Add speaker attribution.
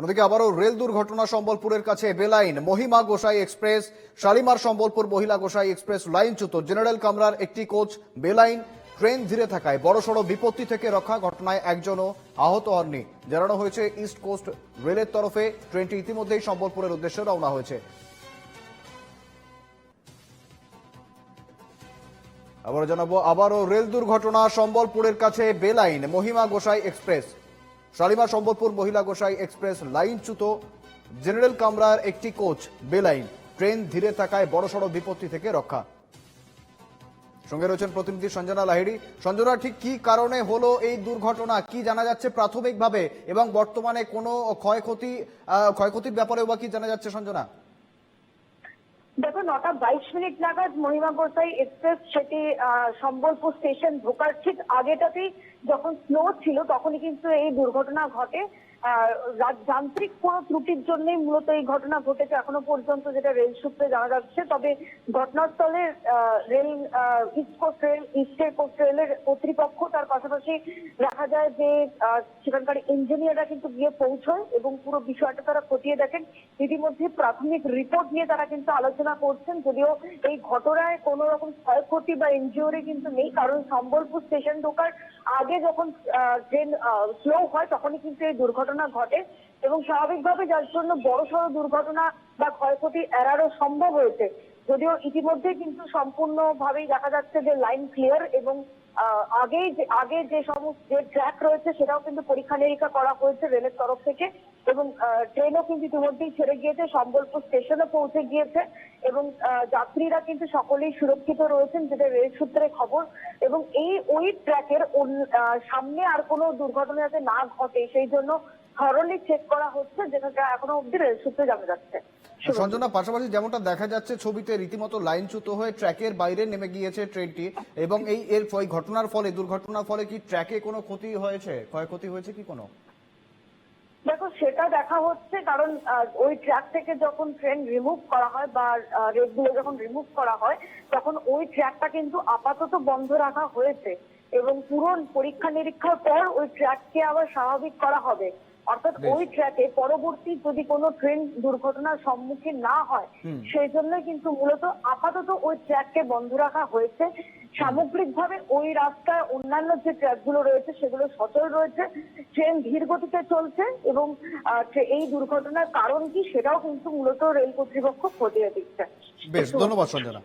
Speaker 1: অন্যদিকে আবারও রেল দুর্ঘটনা সম্বলপুরের কাছে বেলাইন। মহিমা গোসাই এক্সপ্রেস, শালিমার সম্বলপুর মহিলা গোসাই এক্সপ্রেস লাইনচ্যুত জেনারেল কামরার একটি কোচ, বেলাইন ট্রেন ধীরে থাকায় বড়সড় বিপত্তি থেকে রক্ষা ঘটনায় একজনও আহত হননি। জানানো হয়েছে, ইস্ট কোস্ট রেলের তরফে ট্রেনটি ইতিমধ্যেই সম্বলপুরের উদ্দেশ্যে রওনা হয়েছে। আবার জানাব, আবারও রেল দুর্ঘটনা সম্বলপুরের কাছে বেলাইন, মহিমা গোসাই এক্সপ্রেস। শালিমার সম্বলপুর মহিলা গোসাই এক্সপ্রেস লাইনচ্যুত জেনারেল কামরার একটি কোচ, বেলাইন। ট্রেন ধীরে থাকায় বড়সড় বিপত্তি থেকে রক্ষা। সঙ্গে রয়েছেন প্রতিনিধি সঞ্জনা লাহিড়ি। সঞ্জনা, ঠিক কি কারণে হলো এই দুর্ঘটনা? কি জানা যাচ্ছে প্রাথমিকভাবে? এবং বর্তমানে কোনো ক্ষয়ক্ষতি ক্ষয়ক্ষতির ব্যাপারেও বা কি জানা যাচ্ছে সঞ্জনা?
Speaker 2: নটা বাইশ মিনিট নাগাদ মহিমা গোসাই এক্সপ্রেস সেটি সম্বলপুর স্টেশন ঢোকার ঠিক আগেটাতেই যখন স্লো ছিল তখনই কিন্তু এই দুর্ঘটনা ঘটে। যান্ত্রিক কোনো ত্রুটির জন্যই মূলত এই ঘটনা ঘটেছে এখনও পর্যন্ত যেটা রেল সূত্রে জানা যাচ্ছে। তবে ঘটনাস্থলে রেল ইস্ট কোস্ট রেল ইস্টে কোস্ট রেলের কর্তৃপক্ষ তার পাশাপাশি দেখা যায় যে সেখানকার ইঞ্জিনিয়াররা কিন্তু গিয়ে পৌঁছয় এবং পুরো বিষয়টা তারা খতিয়ে দেখেন। ইতিমধ্যে প্রাথমিক রিপোর্ট নিয়ে তারা কিন্তু আলোচনা করছেন, যদিও এই ঘটনায় কোনো রকম ক্ষয়ক্ষতি বা ইনজিওরি কিন্তু নেই, কারণ সম্বলপুর স্টেশন ঢোকার আগে যখন ট্রেন স্লো হয়, তখনই কিন্তু এই দুর্ঘটনা ঘটে এবং স্বাভাবিকভাবে যার জন্য বড় সড় দুর্ঘটনা বা ক্ষয়ক্ষতি এড়ানো সম্ভব হয়েছে। যদিও ইতিমধ্যে কিন্তু সম্পূর্ণভাবেই দেখা যাচ্ছে যে লাইন ক্লিয়ার এবং আগেই যে, আগে যে সমস্ত, যে ট্র্যাক রয়েছে সেটাও কিন্তু পরীক্ষা নিরীক্ষা করা হয়েছে রেলের তরফ থেকে এবং ট্রেনও কিন্তু ইতিমধ্যেই ছেড়ে গিয়েছে, সম্বলপুর স্টেশনে পৌঁছে গিয়েছে এবং যাত্রীরা কিন্তু সকলেই সুরক্ষিত রয়েছেন, যেটা রেল সূত্রে খবর এবং এই ওই ট্র্যাকের সামনে আর কোনো দুর্ঘটনা যাতে না ঘটে, সেই জন্য থরলি চেক করা হচ্ছে যেটা এখনও অব্দি সূত্রে জানা যাচ্ছে।
Speaker 1: সঞ্জনা পাশাপাশি যেমনটা দেখা যাচ্ছে ছবিতে রীতিমতো লাইনচ্যুত হয়ে ট্র্যাকের বাইরে নেমে গিয়েছে ট্রেনটি এবং এই এর ঘটনার ফলে দুর্ঘটনার ফলে কি ট্র্যাকে কোনো ক্ষতি হয়েছে? ক্ষয়ক্ষতি হয়েছে কি কোনো?
Speaker 2: দেখো সেটা দেখা হচ্ছে কারণ ওই ট্র্যাক থেকে যখন ট্রেন রিমুভ করা হয় বা রেটগুলো যখন রিমুভ করা হয় তখন ওই ট্র্যাকটা কিন্তু আপাতত বন্ধ রাখা হয়েছে এবং পুরো পরীক্ষা নিরীক্ষার পর ওই ট্র্যাককে আবার স্বাভাবিক করা হবে। অর্থাৎ। ওই ট্র্যাকে পরবর্তী যদি কোনো ট্রেন দুর্ঘটনার সম্মুখীন না হয় সেই জন্য কিন্তু মূলত আপাতত ওই ট্র্যাককে বন্ধ রাখা হয়েছে। সামগ্রিকভাবে ওই রাস্তায় অন্যান্য যে ট্র্যাকগুলো রয়েছে সেগুলো সচল রয়েছে ট্রেন ধীর গতিতে চলছে এবং এই দুর্ঘটনার কারণ কি সেটাও কিন্তু মূলত রেল কর্তৃপক্ষ খতিয়ে দিচ্ছে
Speaker 1: বেশ ধন্যবাদ সঞ্জনা।